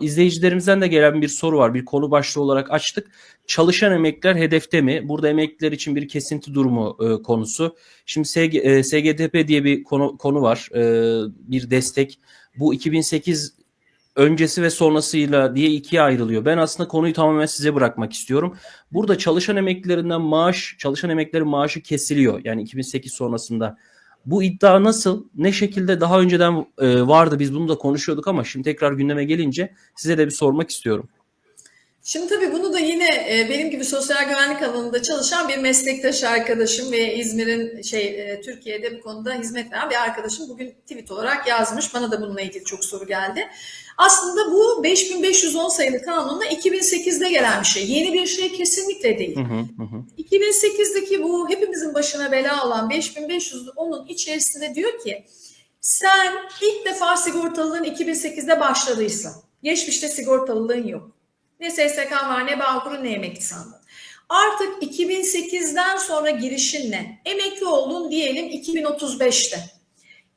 izleyicilerimizden de gelen bir soru var. Bir konu başlığı olarak açtık. Çalışan emekliler hedefte mi? Burada emekliler için bir kesinti durumu e, konusu. Şimdi SG, e, SGDP diye bir konu, konu var. E, bir destek. Bu 2008 öncesi ve sonrasıyla diye ikiye ayrılıyor. Ben aslında konuyu tamamen size bırakmak istiyorum. Burada çalışan emeklilerinden maaş, çalışan emeklilerin maaşı kesiliyor. Yani 2008 sonrasında. Bu iddia nasıl? Ne şekilde daha önceden e, vardı biz bunu da konuşuyorduk ama şimdi tekrar gündeme gelince size de bir sormak istiyorum. Şimdi tabii bunu da yine e, benim gibi sosyal güvenlik alanında çalışan bir meslektaş arkadaşım ve İzmir'in şey e, Türkiye'de bu konuda hizmet veren bir arkadaşım bugün tweet olarak yazmış. Bana da bununla ilgili çok soru geldi. Aslında bu 5510 sayılı kanunla 2008'de gelen bir şey. Yeni bir şey kesinlikle değil. Hı hı hı. 2008'deki bu hepimizin başına bela olan 5510'un içerisinde diyor ki sen ilk defa sigortalılığın 2008'de başladıysa geçmişte sigortalılığın yok. Ne SSK var ne Bağkur'un ne emekli sandın. Artık 2008'den sonra girişinle emekli oldun diyelim 2035'te.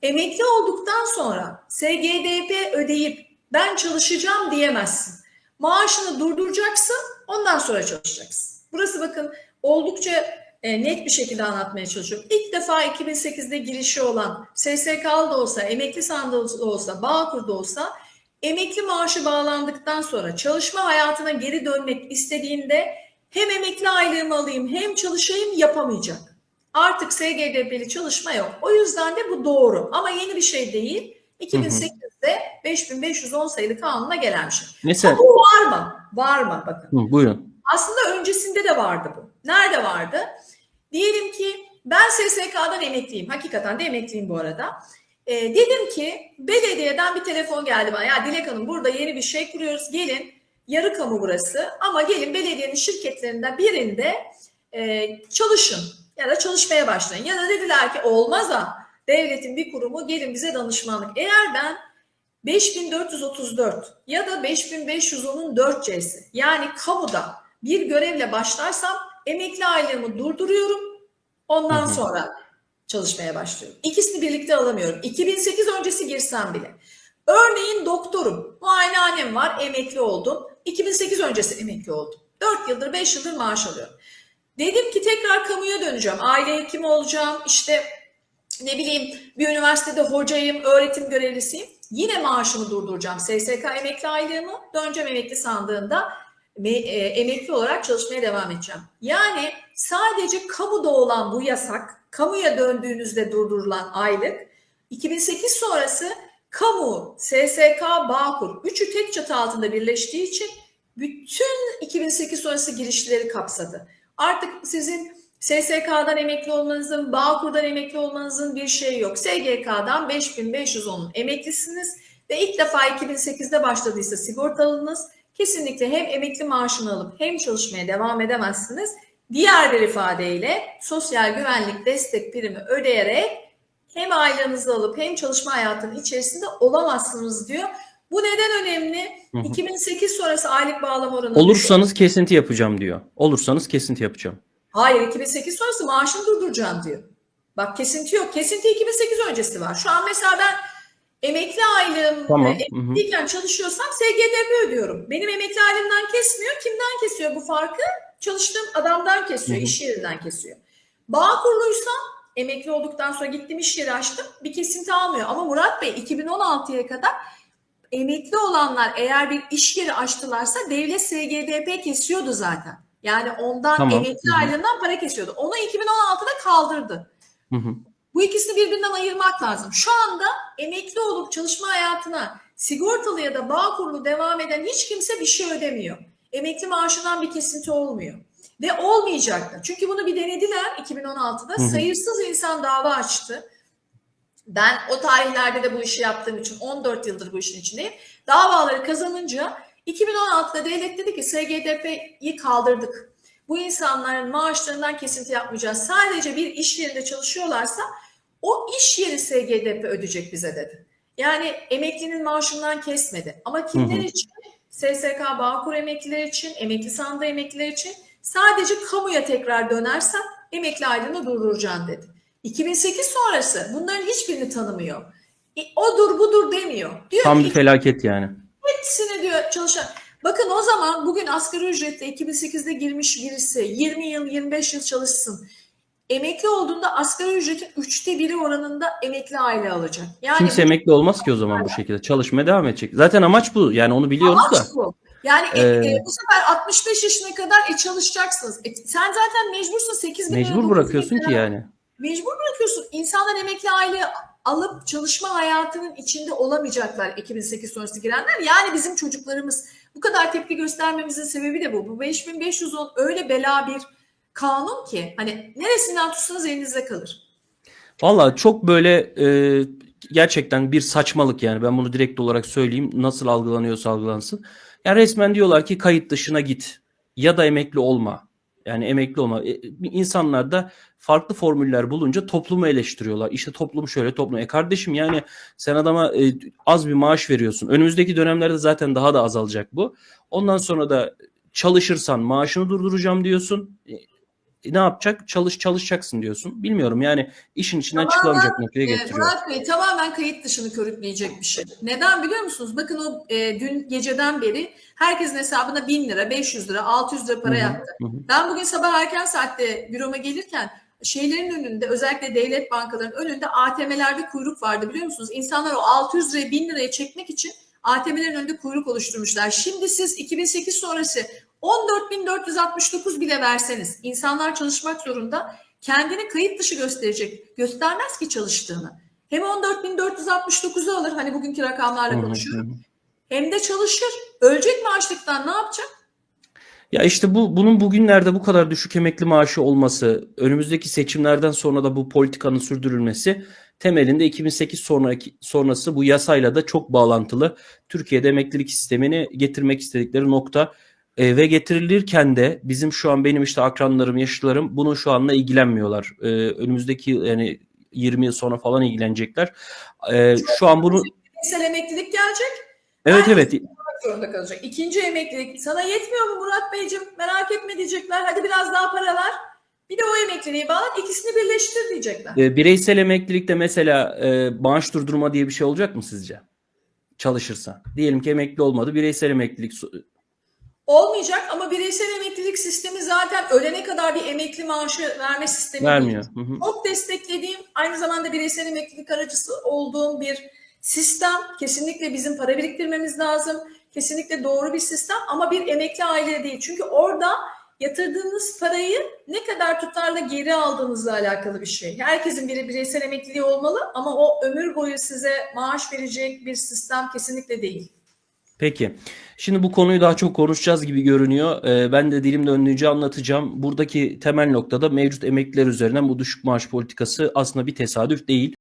Emekli olduktan sonra SGDP ödeyip ben çalışacağım diyemezsin. Maaşını durduracaksın ondan sonra çalışacaksın. Burası bakın oldukça e, net bir şekilde anlatmaya çalışıyorum. İlk defa 2008'de girişi olan SSK'lı da olsa, emekli sandığı da olsa, Bağkur'da olsa emekli maaşı bağlandıktan sonra çalışma hayatına geri dönmek istediğinde hem emekli aylığımı alayım hem çalışayım yapamayacak. Artık SGDP'li çalışma yok. O yüzden de bu doğru ama yeni bir şey değil. 2008'de 5510 sayılı kanuna gelen bir şey. Mesela bu var mı? Var mı? Bakın. Hı, buyurun. Aslında öncesinde de vardı bu. Nerede vardı? Diyelim ki ben SSK'dan emekliyim. Hakikaten de emekliyim bu arada. E, dedim ki belediyeden bir telefon geldi bana. Ya Dilek Hanım burada yeni bir şey kuruyoruz. Gelin yarı kamu burası ama gelin belediyenin şirketlerinden birinde e, çalışın ya da çalışmaya başlayın. Ya da dediler ki olmaz ha devletin bir kurumu gelin bize danışmanlık. Eğer ben 5434 ya da 5510'un 4C'si yani kamuda bir görevle başlarsam emekli aylığımı durduruyorum. Ondan Hı hı. sonra çalışmaya başlıyorum. İkisini birlikte alamıyorum. 2008 öncesi girsem bile. Örneğin doktorum, muayenehanem var, emekli oldum. 2008 öncesi emekli oldum. 4 yıldır, 5 yıldır maaş alıyorum. Dedim ki tekrar kamuya döneceğim. Aile hekimi olacağım, işte ne bileyim bir üniversitede hocayım, öğretim görevlisiyim. Yine maaşımı durduracağım. SSK emekli aylığımı döneceğim emekli sandığında emekli olarak çalışmaya devam edeceğim. Yani sadece kamuda olan bu yasak, kamuya döndüğünüzde durdurulan aylık, 2008 sonrası kamu, SSK, Bağkur, üçü tek çatı altında birleştiği için bütün 2008 sonrası girişleri kapsadı. Artık sizin SSK'dan emekli olmanızın, Bağkur'dan emekli olmanızın bir şeyi yok. SGK'dan 5510'un emeklisiniz ve ilk defa 2008'de başladıysa sigortalınız kesinlikle hem emekli maaşını alıp hem çalışmaya devam edemezsiniz. Diğer bir ifadeyle sosyal güvenlik destek primi ödeyerek hem aylığınızı alıp hem çalışma hayatının içerisinde olamazsınız diyor. Bu neden önemli? Hı hı. 2008 sonrası aylık bağlama oranı Olursanız kesinti yapacağım diyor. Olursanız kesinti yapacağım. Hayır 2008 sonrası maaşını durduracağım diyor. Bak kesinti yok. Kesinti 2008 öncesi var. Şu an mesela ben emekli aylığım Tamam, e, hı. emekliyken çalışıyorsam SGDP ödüyorum. Benim emekli aylığımdan kesmiyor. Kimden kesiyor bu farkı? Çalıştığım adamdan kesiyor, Hı hı. iş yerinden kesiyor. Bağkurluysam emekli olduktan sonra gittim iş yeri açtım. Bir kesinti almıyor. Ama Murat Bey 2016'ya kadar emekli olanlar eğer bir iş yeri açtılarsa devlet SGDP kesiyordu zaten. Yani ondan Tamam. emekli Hı hı. aylığından para kesiyordu. Onu 2016'da kaldırdı. Hı hı. Bu ikisini birbirinden ayırmak lazım. Şu anda emekli olup çalışma hayatına sigortalı ya da bağ kurulu devam eden hiç kimse bir şey ödemiyor. Emekli maaşından bir kesinti olmuyor. Ve olmayacak da. Çünkü bunu bir denediler 2016'da. Hı hı. Sayısız insan dava açtı. Ben o tarihlerde de bu işi yaptığım için 14 yıldır bu işin içindeyim. Davaları kazanınca 2016'da devlet dedi ki SGDP'yi kaldırdık. Bu insanların maaşlarından kesinti yapmayacağız. Sadece bir iş yerinde çalışıyorlarsa o iş yeri SGDP ödeyecek bize dedi. Yani emeklinin maaşından kesmedi. Ama kimler Hı hı. için? SSK, Bağkur emekliler için, emekli sandığı emekliler için sadece kamuya tekrar dönersen emekli aylığını durduracaksın dedi. 2008 sonrası bunların hiçbirini tanımıyor. E, odur budur demiyor. Diyor Tam ki bir felaket yani. hepsini diyor çalışan. Bakın o zaman bugün asgari ücretle 2008'de girmiş birisi 20 yıl 25 yıl çalışsın. Emekli olduğunda asgari ücretin üçte biri oranında emekli aile alacak. Yani Kimse emekli olmaz ki o zaman bu şekilde. Çalışmaya devam edecek. Zaten amaç bu. Yani onu biliyoruz da. Amaç bu. Yani e, Ee, e, bu sefer 65 yaşına kadar e, çalışacaksınız. E, sen zaten mecbursun 8 bin Mecbur bırakıyorsun ki yani. Mecbur bırakıyorsun. İnsanlar emekli aile alıp çalışma hayatının içinde olamayacaklar 2008 sonrası girenler. Yani bizim çocuklarımız bu kadar tepki göstermemizin sebebi de bu. Bu 5510 öyle bela bir kanun ki hani neresinden tutsanız elinizde kalır. Valla çok böyle e, gerçekten bir saçmalık yani ben bunu direkt olarak söyleyeyim nasıl algılanıyorsa algılansın. Yani resmen diyorlar ki kayıt dışına git ya da emekli olma. Yani emekli olma. E, insanlar da farklı formüller bulunca toplumu eleştiriyorlar. İşte toplum şöyle toplum. E kardeşim yani sen adama e, az bir maaş veriyorsun. Önümüzdeki dönemlerde zaten daha da azalacak bu. Ondan sonra da çalışırsan maaşını durduracağım diyorsun. E, ne yapacak? Çalış çalışacaksın diyorsun. Bilmiyorum yani işin içinden Tamamen, çıkılamayacak noktaya Ee, getiriyor. Murat Bey tamamen kayıt dışını körükleyecek bir şey. Neden biliyor musunuz? Bakın o e, dün geceden beri herkesin hesabına 1000 lira, 500 lira, 600 lira para Hı hı, yattı. hı. Ben bugün sabah erken saatte büroma gelirken şeylerin önünde özellikle devlet bankalarının önünde ATM'lerde kuyruk vardı biliyor musunuz? İnsanlar o 600 liraya 1000 liraya çekmek için ATM'lerin önünde kuyruk oluşturmuşlar. Şimdi siz 2008 sonrası 14.469 bile verseniz insanlar çalışmak zorunda kendini kayıt dışı gösterecek. Göstermez ki çalıştığını. Hem 14.469'u alır hani bugünkü rakamlarla konuşuyorum. Hem de çalışır. Ölecek mi açlıktan ne yapacak? Ya işte bu bunun bugünlerde bu kadar düşük emekli maaşı olması, önümüzdeki seçimlerden sonra da bu politikanın sürdürülmesi temelinde 2008 sonraki sonrası bu yasayla da çok bağlantılı. Türkiye'de emeklilik sistemini getirmek istedikleri nokta E, ve getirilirken de bizim şu an benim işte akranlarım, yaşlılarım bunun şu anla ilgilenmiyorlar. E, önümüzdeki yani 20 yıl sonra falan ilgilenecekler. E, şu an bunu Bireysel emeklilik gelecek. evet evet zorunda kalacak. İkinci emeklilik sana yetmiyor mu Murat Beyciğim? Merak etme diyecekler. Hadi biraz daha para ver. Bir de o emekliliği bağla. ikisini birleştir diyecekler. E, bireysel emeklilikte mesela e, maaş durdurma diye bir şey olacak mı sizce? Çalışırsa. Diyelim ki emekli olmadı. Bireysel emeklilik Olmayacak ama bireysel emeklilik sistemi zaten ölene kadar bir emekli maaşı verme sistemi vermiyor. değil. Hı hı. Çok desteklediğim, aynı zamanda bireysel emeklilik aracısı olduğum bir sistem. Kesinlikle bizim para biriktirmemiz lazım. Kesinlikle doğru bir sistem ama bir emekli aile değil. Çünkü orada yatırdığınız parayı ne kadar tutarla geri aldığınızla alakalı bir şey. Herkesin bir bireysel emekliliği olmalı ama o ömür boyu size maaş verecek bir sistem kesinlikle değil. Peki. Şimdi bu konuyu daha çok konuşacağız gibi görünüyor. Ee, ben de dilim döndüğünce anlatacağım. Buradaki temel noktada mevcut emekliler üzerinden bu düşük maaş politikası aslında bir tesadüf değil.